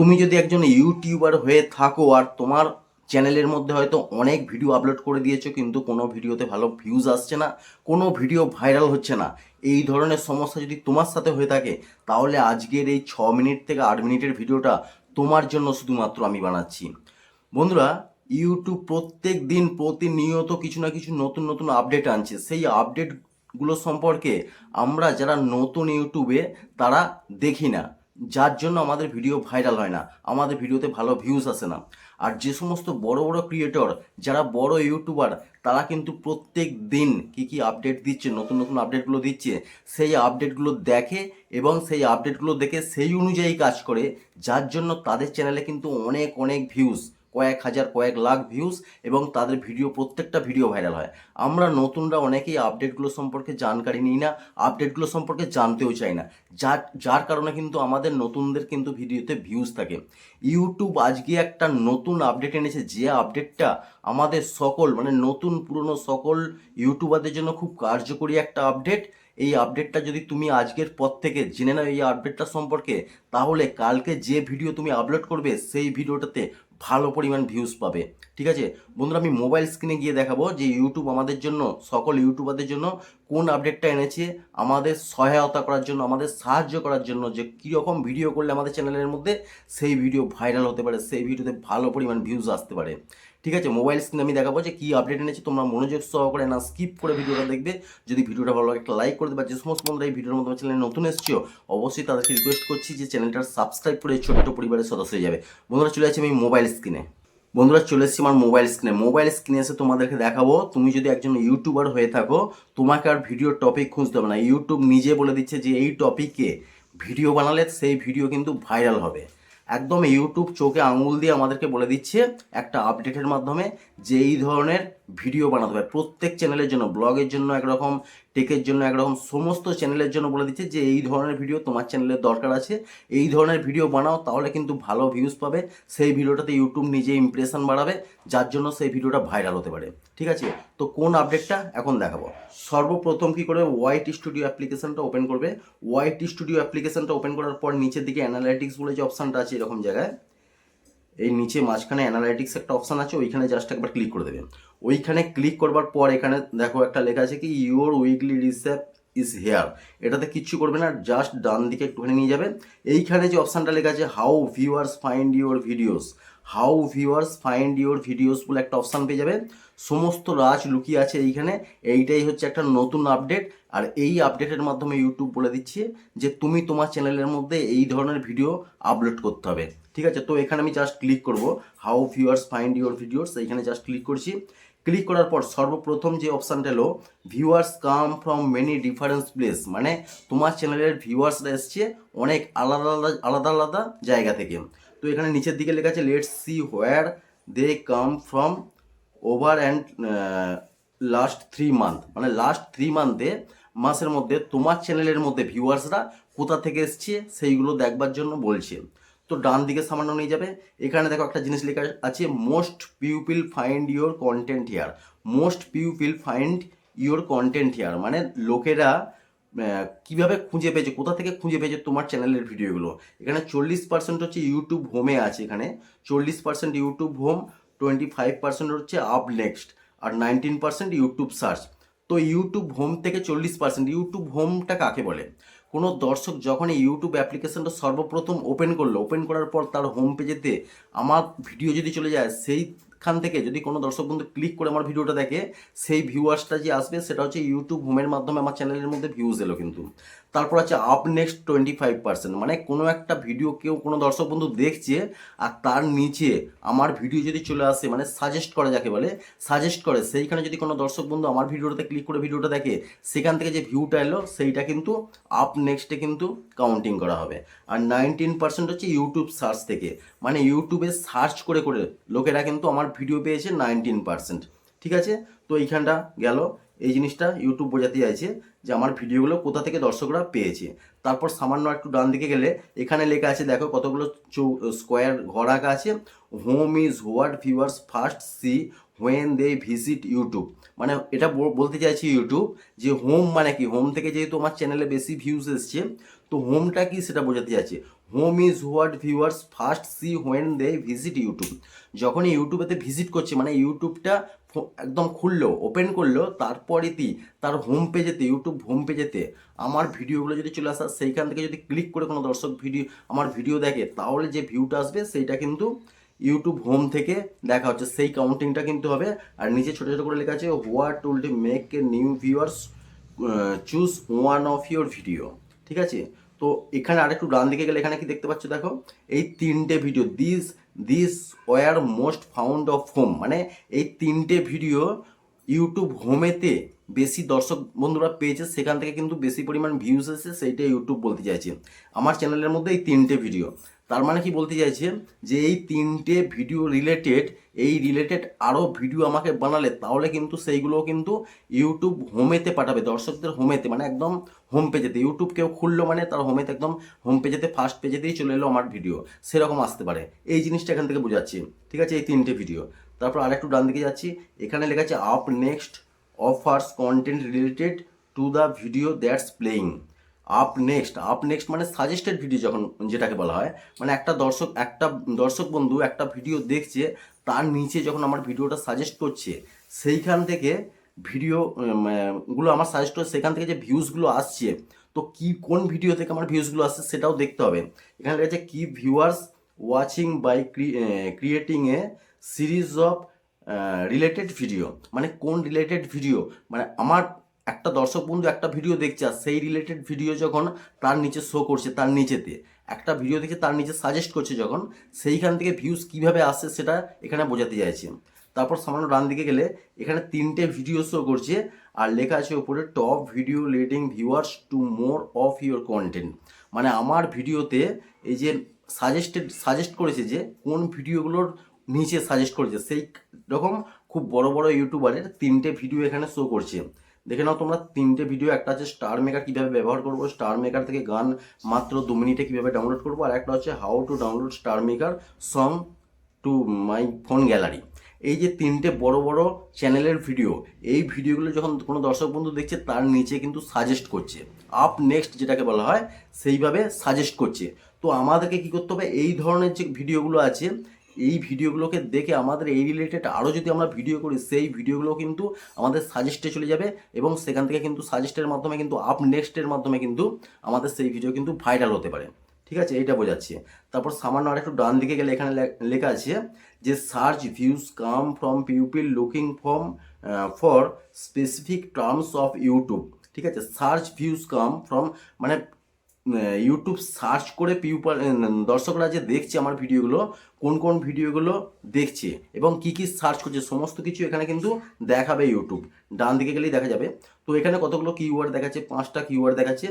তুমি যদি একজন ইউটিউবার হয়ে থাকো আর তোমার চ্যানেলের মধ্যে হয়তো অনেক ভিডিও আপলোড করে দিয়েছ, কিন্তু কোনো ভিডিওতে ভালো ভিউজ আসছে না, কোনো ভিডিও ভাইরাল হচ্ছে না, এই ধরনের সমস্যা যদি তোমার সাথে হয়ে থাকে, তাহলে আজকের এই ছ মিনিট থেকে আট মিনিটের ভিডিওটা তোমার জন্য শুধুমাত্র আমি বানাচ্ছি। বন্ধুরা, ইউটিউব প্রত্যেক দিন প্রতিনিয়ত কিছু না কিছু নতুন নতুন আপডেট আনছে। সেই আপডেটগুলো সম্পর্কে আমরা যারা নতুন ইউটিউবে, তারা দেখি না। যার জন্য আমাদের ভিডিও ভাইরাল হয় না, আমাদের ভিডিওতে ভালো ভিউজ আসে না। আর যে সমস্ত বড় বড় ক্রিয়েটর যারা বড় ইউটিউবার তারা কিন্তু প্রত্যেক দিন কী কী আপডেট দিচ্ছে, নতুন নতুন আপডেটগুলো দিচ্ছে, সেই আপডেটগুলো দেখে এবং সেই আপডেটগুলো দেখে সেই অনুযায়ী কাজ করে, যার জন্য তাদের চ্যানেলে কিন্তু অনেক অনেক ভিউজ কয়েক হাজার, কয়েক লাখ ভিউজ এবং তাদের ভিডিও প্রত্যেকটা ভিডিও ভাইরাল হয়। আমরা নতুনরা অনেকেই আপডেটগুলো সম্পর্কে জানকারি নিই না আপডেটগুলো সম্পর্কে জানতেও চাই না। যার যার কারণে কিন্তু আমাদের নতুনদের কিন্তু ভিডিওতে ভিউজ থাকে। ইউটিউব আজকে একটা নতুন আপডেট এনেছে, যে আপডেটটা আমাদের সকল মানে নতুন, পুরনো সকল ইউটিউবারদের জন্য খুব কার্যকরী একটা আপডেট এই আপডেটটা যদি তুমি আজকের পর থেকে জেনে নাও এই আপডেটটা সম্পর্কে, তাহলে কালকে যে ভিডিও তুমি আপলোড করবে, সেই ভিডিওটাতে ভালো পরিমাণ ভিউজ পাবে। ঠিক আছে? বন্ধুরা, আমি মোবাইল স্ক্রিনে গিয়ে দেখাবো যে ইউটিউব আমাদের জন্য, সকল ইউটিউবারদের জন্য কোন আপডেটটা এনেছে, আমাদের সহায়তা করার জন্য, আমাদের সাহায্য করার জন্য, যে কীরকম ভিডিও করলে আমাদের চ্যানেলের মধ্যে সেই ভিডিও ভাইরাল হতে পারে, সেই ভিডিওতে ভালো পরিমাণ ভিউজ আসতে পারে। ঠিক আছে? মোবাইল স্ক্রিনে আমি দেখাবো যে কী আপডেট এনেছে, তোমরা মনোযোগ সহকারে না স্কিপ করে ভিডিওটা দেখবে। যদি ভিডিওটা ভালো লাগে একটা লাইক করে দেবে। যে সমস্ত বন্ধুরা এই ভিডিওর মধ্যে চ্যানেলে নতুন এসেছ, অবশ্যই তাদেরকে রিকোয়েস্ট করছি যে চ্যানেলটা সাবস্ক্রাইব করে ছোট্ট পরিবারের সদস্য হয়ে যাবে। বন্ধুরা, চলে যাচ্ছে আমি মোবাইল স্ক্রিনে বন্ধুরা, চলে এসেছি আমার মোবাইল স্ক্রিনে মোবাইল স্ক্রিনে এসে তোমাদেরকে দেখাবো, তুমি যদি একজন ইউটিউবার হয়ে থাকো, তোমাকে আর ভিডিও টপিক খুঁজতে হবে না। ইউটিউব নিজে বলে দিচ্ছে যে এই টপিকে ভিডিও বানালে সেই ভিডিও কিন্তু ভাইরাল হবে। একদম ইউটিউব চোখে আঙুল দিয়ে আমাদেরকে বলে দিচ্ছে একটা আপডেটের মাধ্যমে যে এই ধরনের ভিডিও বানাতে হবে প্রত্যেক চ্যানেলের জন্য ব্লগের জন্য একরকম টেকের জন্য একরকম সমস্ত চ্যানেলের জন্য বলে দিচ্ছে যে, এই ধরনের ভিডিও তোমার চ্যানেলের দরকার আছে। এই ধরনের ভিডিও বানাও, তাহলে কিন্তু ভালো ভিউজ পাবে। সেই ভিডিওটাতে ইউটিউব নিজে ইমপ্রেশন বাড়াবে, যার জন্য সেই ভিডিওটা ভাইরাল হতে পারে। ঠিক আছে? তো কোন আপডেটটা এখন দেখাবো। সর্বপ্রথম কি করে ওয়াইট স্টুডিও অ্যাপ্লিকেশনটা ওপেন করবে। ওয়াইট স্টুডিও অ্যাপ্লিকেশনটা ওপেন করার পর নিচের দিকে অ্যানালাইটিক্স বলে যে অপশানটা আছে এরকম জায়গায়। এই নিচে মাঝখানে অ্যানালাইটিক্স একটা অপশান আছে, ওইখানে জাস্ট একবার ক্লিক করে দেবে ওইখানে ক্লিক করবার পর এখানে দেখো একটা লেখা আছে কি your weekly recap is here এটাতে কিচ্ছু করবে না জাস্ট ডান দিকে একটুখানি নিয়ে যাবে এইখানে যে অপশানটা লেখা আছে how viewers find your videos how viewers find your videos বলে একটা অপশান পেয়ে যাবে সমস্ত রাজ লুকিয়ে আছে এইখানে। এইটাই হচ্ছে একটা নতুন আপডেট আর এই আপডেটের মাধ্যমে ইউটিউব বলে দিচ্ছে যে, তুমি তোমার চ্যানেলের মধ্যে এই ধরনের ভিডিও আপলোড করতে হবে। ঠিক আছে? তো এখানে আমি জাস্ট ক্লিক করব। How viewers find your videos এইখানে জাস্ট ক্লিক করছি। ক্লিক করার পর সর্বপ্রথম যে অপশানটা এলো viewers come from many difference place মানে তোমার চ্যানেলের ভিউয়ার্সরা এসছে অনেক আলাদা আলাদা আলাদা আলাদা জায়গা থেকে। তো এখানে নিচের দিকে লেখা আছে let's see where they come from over and last three month মানে লাস্ট থ্রি মান্থে মাসের মধ্যে তোমার চ্যানেলের মধ্যে ভিউয়ার্সরা কোথা থেকে এসছে সেইগুলো দেখবার জন্য বলছে। তো ডান দিকে সামান্য নিয়ে যাবে। এখানে দেখো একটা জিনিস লেখা আছে most people find your content here most people find your content here মানে লোকেরা কীভাবে খুঁজে পেয়েছে, কোথা থেকে খুঁজে পেয়েছে তোমার চ্যানেলের ভিডিওগুলো? এখানে চল্লিশ পার্সেন্ট হচ্ছে ইউটিউব হোমে আছে এখানে। চল্লিশ percent YouTube home twenty five percent হচ্ছে আপ নেক্সট আর নাইনটিন পার্সেন্ট ইউটিউব সার্চ তো ইউটিউব হোম থেকে চল্লিশ পার্সেন্ট ইউটিউব হোমটা কাকে বলে? কোনো দর্শক যখন এই ইউটিউব অ্যাপ্লিকেশনটা সর্বপ্রথম ওপেন করল ওপেন করার পর তার হোম পেজেতে আমার ভিডিও যদি চলে যায় সেইখান থেকে যদি কোনো দর্শক বন্ধু ক্লিক করে আমার ভিডিওটা দেখে, সেই ভিউয়ার্সটা যে আসবে, সেটা হচ্ছে ইউটিউব হোমের মাধ্যমে আমার চ্যানেলের মধ্যে ভিউজ এলো কিন্তু। তারপর আছে up next twenty five percent মানে কোনো একটা ভিডিও কেউ, কোনো দর্শক বন্ধু দেখছে, আর তার নিচে আমার ভিডিও যদি চলে আসে মানে সাজেস্ট করে যাকে বলে সাজেস্ট করে, সেইখানে যদি কোনো দর্শক বন্ধু আমার ভিডিওটাতে ক্লিক করে ভিডিওটা দেখে, সেখান থেকে যে ভিউটা এলো, সেইটা কিন্তু আপ নেক্সটে কিন্তু কাউন্টিং করা হবে। আর নাইনটিন পার্সেন্ট হচ্ছে ইউটিউব সার্চ থেকে মানে ইউটিউবে সার্চ করে করে লোকেরা কিন্তু আমার ভিডিও পেয়েছে নাইনটিন পার্সেন্ট ঠিক আছে? তো এইখানটা গেল। এই জিনিসটা ইউটিউব বোঝাতে চাইছে যে আমার ভিডিওগুলো কোথা থেকে দর্শকরা পেয়েছে। তারপর সামান্য একটু ডান দিকে গেলে এখানে লেখা আছে, দেখো কতগুলো চৌ স্কোয়ার ঘর আঁকা আছে। Home is what viewers first see when they visit YouTube মানে এটা বলতে চাইছি ইউটিউব যে হোম মানে কি? হোম থেকে যেহেতু আমার চ্যানেলে বেশি ভিউজ এসছে, তো হোমটা কি সেটা বোঝাতে যাচ্ছে home is what viewers first see when they visit YouTube. যখন ইউটিউবেতে ভিজিট করছে মানে ইউটিউবটা একদম খুললো, ওপেন করল তারপরেতেই তার হোম পেজেতে, ইউটিউব হোম পেজেতে আমার ভিডিওগুলো যদি চলে আসা, সেইখান থেকে যদি ক্লিক করে কোনো দর্শক ভিডিও, আমার ভিডিও দেখে, তাহলে যে ভিউটা আসবে, সেইটা কিন্তু ইউটিউব হোম থেকে দেখা হচ্ছে। সেই কাউন্টিংটা কিন্তু হবে। আর নিচে ছোটো ছোটো করে লেখা আছে, what to make a new viewers choose one of your video. ঠিক আছে? তো এখানে আরেকটু ডান দিকে গেলে এখানে কি দেখতে পাচ্ছ দেখো? এই তিনটে video this this were most found of home মানে এই তিনটে ভিডিও ইউটিউব হোমেতে বেশি দর্শক বন্ধুরা পেয়েছে, সেখান থেকে কিন্তু বেশি পরিমাণ ভিউজ এসেছে সেইটা ইউটিউব বলতে চাইছে। আমার চ্যানেলের মধ্যে এই তিনটে ভিডিও তার মানে কি বলতে চাইছে যে এই তিনটে ভিডিও রিলেটেড এই রিলেটেড আরও ভিডিও আমাকে বানালে তাহলে কিন্তু সেইগুলো কিন্তু ইউটিউব হোমেতে পাঠাবে, দর্শকদের হোমেতে মানে একদম হোম পেজেতে ইউটিউব কেউ খুললো মানে তার হোমেতে একদম হোম পেজেতে ফার্স্ট পেজেতেই চলে এলো আমার ভিডিও সেরকম আসতে পারে। এই জিনিসটা এখান থেকে বোঝাচ্ছি। ঠিক আছে, এই তিনটে ভিডিও তারপর আরেকটু ডান দিকে যাচ্ছি। এখানে লেখা আছে up next offers content related to the video that's playing up next up next মানে সাজেস্টেড ভিডিও যখন যেটাকে বলা হয় মানে একটা দর্শক একটা দর্শক বন্ধু একটা ভিডিও দেখছে, তার নিচে যখন আমার ভিডিওটা সাজেস্ট করছে, সেইখান থেকে ভিডিও গুলো আমার সাজেস্ট করে সেখান থেকে যে ভিউজগুলো আসছে, তো কি, কোন ভিডিও থেকে আমার ভিউজগুলো আসছে সেটাও দেখতে হবে। এখানে লেখা আছে কি viewers watching by creating a series of related video মানে কোন রিলেটেড ভিডিও মানে আমার একটা দর্শক বন্ধু একটা ভিডিও দেখছে, আর সেই রিলেটেড ভিডিও যখন তার নিচে শো করছে, তার নিচেতে, একটা ভিডিও দেখে তার নিচে সাজেস্ট করছে যখন, সেইখান থেকে ভিউজ কীভাবে আসছে সেটা এখানে বোঝাতে চাইছি। তারপর সামান্য ডান দিকে গেলে, এখানে তিনটে ভিডিও শো করছে, আর লেখা আছে ওপরে top video leading viewers to more of your content মানে আমার ভিডিওতে এই যে সাজেস্টেড সাজেস্ট করেছে যে, কোন ভিডিওগুলোর নিচে সাজেস্ট করেছে, সেই রকম খুব বড় বড় ইউটিউবারের তিনটে ভিডিও এখানে শো করছে। দেখে নাও তোমরা, তিনটে ভিডিও একটা হচ্ছে স্টার মেকার কীভাবে ব্যবহার করব। স্টার মেকার থেকে গান মাত্র দু মিনিটে কীভাবে ডাউনলোড করব, আর একটা হচ্ছে how to download star maker song to my phone gallery এই যে তিনটে বড় বড় চ্যানেলের ভিডিও এই ভিডিওগুলো যখন কোনো দর্শক বন্ধু দেখছে, তার নিচে কিন্তু সাজেস্ট করছে। আপ নেক্সট যেটাকে বলা হয়, সেইভাবে সাজেস্ট করছে। তো আমাদেরকে কি করতে হবে, এই ধরনের যে ভিডিওগুলো আছে এই ভিডিওগুলোকে দেখে আমাদের এই রিলেটেড আরও যদি আমরা ভিডিও করি, সেই ভিডিওগুলো কিন্তু আমাদের সাজেস্টে চলে যাবে এবং সেখান থেকে কিন্তু সাজেস্টের মাধ্যমে কিন্তু আপ নেক্সটের মাধ্যমে কিন্তু আমাদের সেই ভিডিও কিন্তু ভাইরাল হতে পারে। ঠিক আছে? এইটা বোঝাচ্ছি। তারপর সামান্য আর একটু ডান দিকে গেলে এখানে লেখা আছে যে search views come from people looking from for specific terms of YouTube ঠিক আছে? সার্চ ভিউজ কাম ফ্রম মানে ইউটিউব সার্চ করে পিউপার দর্শকরা যে দেখছে আমার ভিডিওগুলো, কোন কোন ভিডিওগুলো দেখছে এবং কি কি সার্চ করছে, সমস্ত কিছু এখানে কিন্তু দেখাবে ইউটিউব ডান দিকে গেলেই দেখা যাবে। তো এখানে কতগুলো কিওয়ার্ড দেখাচ্ছে, পাঁচটা কিওয়ার্ড দেখাচ্ছে,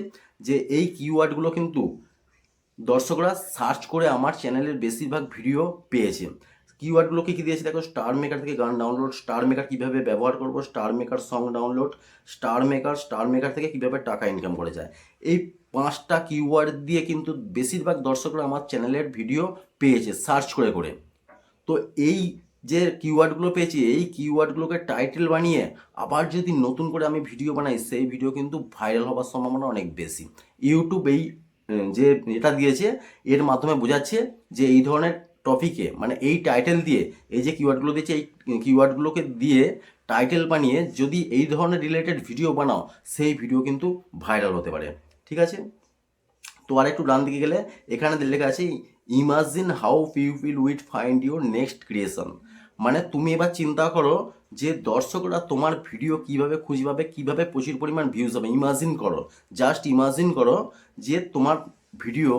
যে এই কিওয়ার্ডগুলো কিন্তু দর্শকরা সার্চ করে আমার চ্যানেলের বেশিরভাগ ভিডিও পেয়েছে। কিওয়ার্ডগুলো কী কী দিয়েছে দেখো স্টার মেকার থেকে গান ডাউনলোড স্টার মেকার কীভাবে ব্যবহার করব star maker song download star maker star maker থেকে কীভাবে টাকা ইনকাম করে যায়। এই পাঁচটা কিওয়ার্ড দিয়ে কিন্তু বেশিরভাগ দর্শকরা আমার চ্যানেলের ভিডিও পেয়েছে সার্চ করে করে। তো এই যে কিওয়ার্ডগুলো পেয়েছি, এই কিওয়ার্ডগুলোকে টাইটেল বানিয়ে আবার যদি নতুন করে আমি ভিডিও বানাই, সেই ভিডিও কিন্তু ভাইরাল হওয়ার সম্ভাবনা অনেক বেশি। ইউটিউব এই যে এটা দিয়েছে, এর মাধ্যমে বোঝাচ্ছে যে এই ধরনের টপিকে মানে এই টাইটেল দিয়ে, এই যে কিওয়ার্ডগুলো দিয়েছে, এই কিওয়ার্ডগুলোকে দিয়ে টাইটেল বানিয়ে যদি এই ধরনের রিলেটেড ভিডিও বানাও, সেই ভিডিও কিন্তু ভাইরাল হতে পারে। ঠিক আছে? তো আর একটু ডান দিকে গেলে, এখানে লেখা আছে imagine how people with find your next creation মানে তুমি এবার চিন্তা করো যে দর্শকরা তোমার ভিডিও কীভাবে খুঁজে পাবে কীভাবে প্রচুর পরিমাণ ভিউজ হবে। ইমাজিন করো জাস্ট ইমাজিন করো যে তোমার ভিডিও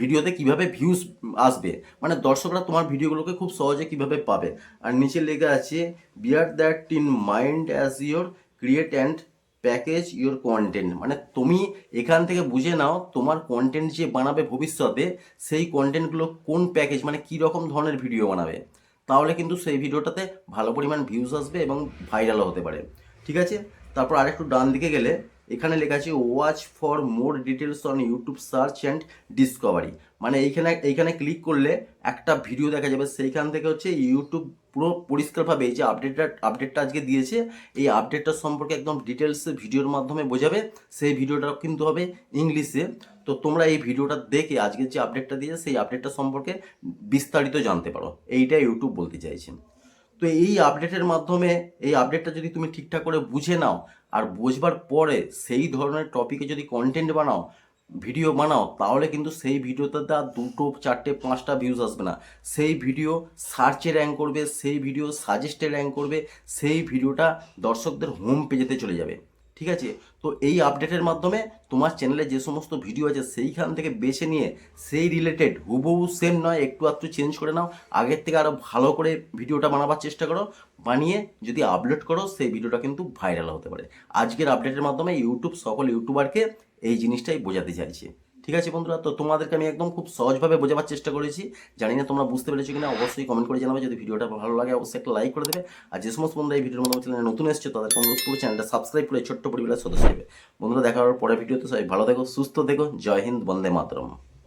ভিডিওতে কীভাবে ভিউজ আসবে। মানে দর্শকরা তোমার ভিডিওগুলোকে খুব সহজে কীভাবে পাবে। আর নিচে লেখা আছে bear that in mind as your create and package your content মানে তুমি এখান থেকে বুঝে নাও তোমার কন্টেন্ট যে বানাবে ভবিষ্যতে, সেই কন্টেন্টগুলো কোন প্যাকেজ মানে কী রকম ধরনের ভিডিও বানাবে। তাহলে কিন্তু সেই ভিডিওটাতে ভালো পরিমাণ ভিউজ আসবে এবং ভাইরালও হতে পারে। ঠিক আছে? তারপর আরেকটু ডান দিকে গেলে, এখানে লেখা আছে watch for more details on YouTube search and discovery মানে এইখানে এইখানে ক্লিক করলে একটা ভিডিও দেখা যাবে। সেইখান থেকে হচ্ছে ইউটিউব পুরো পরিষ্কারভাবে এই যে আপডেটটা আপডেটটা আজকে দিয়েছে, এই আপডেটটা সম্পর্কে একদম ডিটেলসে ভিডিওর মাধ্যমে বোঝাবে। সেই ভিডিওটা কিন্তু হবে ইংলিশে। তো তোমরা এই ভিডিওটা দেখে আজকের যে আপডেটটা দিয়েছে সেই আপডেটটা সম্পর্কে বিস্তারিত জানতে পারো। এইটাই ইউটিউব বলতে চাইছেন তো এই আপডেটের মাধ্যমে, এই আপডেটটা যদি তুমি ঠিকঠাক করে বুঝে নাও, আর বুঝবার পরে সেই ধরনের টপিকে যদি কন্টেন্ট বানাও ভিডিও বানাও, তাহলে কিন্তু সেই ভিডিওতে আর দুটো, চারটে, পাঁচটা ভিউজ আসবে না। সেই ভিডিও সার্চে র্যাঙ্ক করবে, সেই ভিডিও সাজেস্টে র্যাঙ্ক করবে, সেই ভিডিওটা দর্শকদের হোম পেজেতে চলে যাবে। ঠিক আছে? তো এই আপডেটের মাধ্যমে তোমার চ্যানেলে যে সমস্ত ভিডিও আছে, সেইখান থেকে বেছে নিয়ে, সেই রিলেটেড হুবহু সেম নয়, একটু একটু চেঞ্জ করে নাও। আগের থেকে আরও ভালো করে ভিডিওটা বানাবার চেষ্টা করো। বানিয়ে যদি আপলোড করো, সেই ভিডিওটা কিন্তু ভাইরাল হতে পারে। আজকের আপডেটের মাধ্যমে ইউটিউব সকল ইউটিউবারকে এই জিনিসটাই বোঝাতে চাইছে। ঠিক আছে বন্ধুরা? তো তোমাদেরকে আমি একদম খুব সহজভাবে বোঝাবার চেষ্টা করেছি। জানি না তোমরা বুঝতে পেরেছ কিনা, অবশ্যই কমেন্ট করে জানাবে। যদি ভিডিওটা ভালো লাগে, অবশ্যই একটা লাইক করে দেবে। আর যে সমস্ত বন্ধুরা এই ভিডিওর মধ্যে চ্যানেলে নতুন এসেছে তাদের অনুরোধ করব চ্যানেলটা সাবস্ক্রাইব করে ছোট্ট পরিবারের সদস্য হবে বন্ধুরা, দেখা হওয়ার পরে ভিডিওতে সবাই ভালো দেখো সুস্থ দেখো জয় হিন্দ, বন্দে মাতরম।